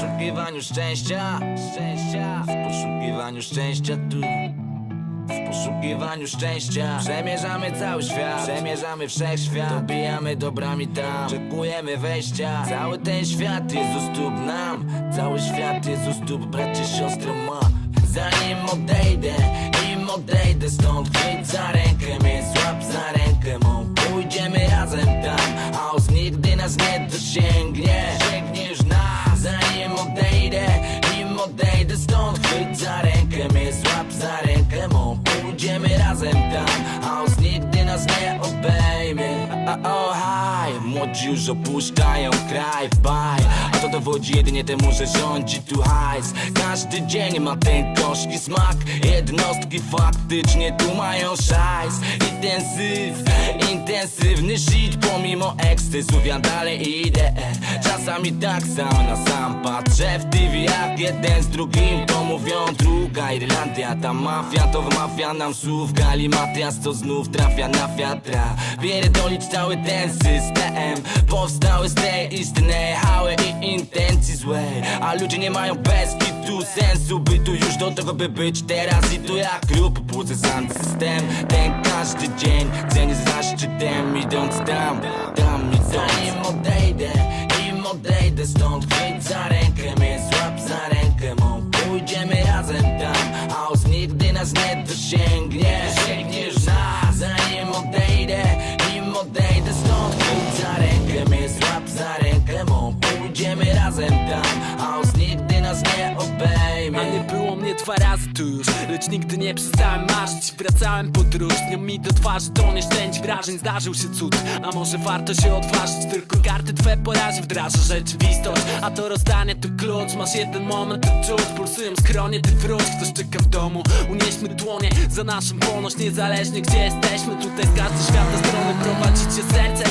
poszukiwaniu szczęścia, szczęścia, w poszukiwaniu szczęścia tu. W poszukiwaniu szczęścia. Przemierzamy cały świat. Przemierzamy wszechświat. Dobijamy dobrami tam. Czekujemy wejścia. Cały ten świat jest u stóp nam. Cały świat jest u stóp bracie, siostro ma. Zanim odejdę Nim odejdę stąd Chwyć za rękę mnie Złap za rękę mą. Pójdziemy razem tam A os nigdy nas nie dosięgnie stąd Chwyć za rękę mnie Złap za rękę mą Pójdziemy razem tam. Os nigdy nas nie obejmie. A, a, o, haj Młodzi już opuszczają kraj to dowodzi jedynie temu, że rządzi tu hajs. Każdy dzień ma ten gorzki smak. Jednostki faktycznie tu mają szajs. Intensyw, intensywny shit Pomimo ekscesów ja dalej idę. Czasami tak sam na sam patrzę w TV Jak jeden z drugim to mówią druga Irlandia. Ta mafia to wmawia nam słów Galimatias to znów trafia na wiatra. Pierdolić cały ten system. Powstały z tej istnej hały i intencji złej A ludzie nie mają bez kitu sensu bytu Już do tego by być teraz. I tu jak lub budzę sam system. Ten każdy dzień cenię za szczytem Idąc tam, tam idąc Zanim odejdę, nim odejdę stąd Chwyć za rękę mnie, złap za rękę mą. Pójdziemy razem tam, a nigdy nas nie dosięgnie mą Pójdziemy razem tam, a os nigdy nas nie obejmie. A nie było mnie dwa razy tu już Lecz nigdy nie przestałem marzyć Wracałem podróżnią mi do twarzy To nieszczęść wrażeń Zdarzył się cud. A może warto się odważyć Tylko karty twe po razie wdraża rzeczywistość. A to rozdanie to klucz Masz jeden moment to czuć. Pulsują skronie, ty wróć Ktoś czeka w domu. Unieśmy dłonie za naszą wolność Niezależnie gdzie jesteśmy. Tutaj z każdej świata strony Prowadzicie serce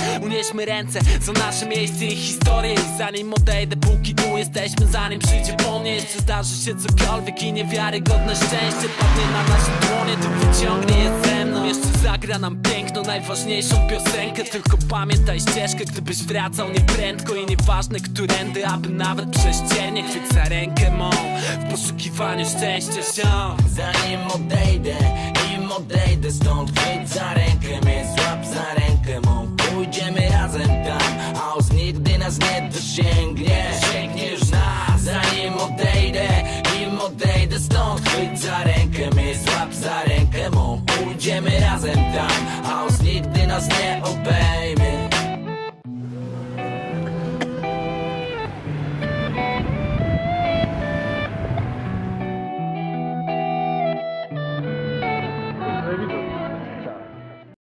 Ręce za nasze miejsce i historię. I zanim odejdę póki tu jesteśmy Zanim przyjdzie po mnie Jeszcze zdarzy się cokolwiek i niewiarygodne szczęście Padnie na nasze dłonie To wyciągnie je ze mną. Jeszcze zagra nam piękną, najważniejszą piosenkę. Tylko pamiętaj ścieżkę Gdybyś wracał nieprędko I nieważne którędy Aby nawet prześciernie Chwyć za rękę mą. W poszukiwaniu szczęścia się Zanim odejdę, nim odejdę stąd Chwyć za rękę mnie, za rękę mnie, złap za rękę mą. Pójdziemy razem tam, a os nigdy nas nie obejmie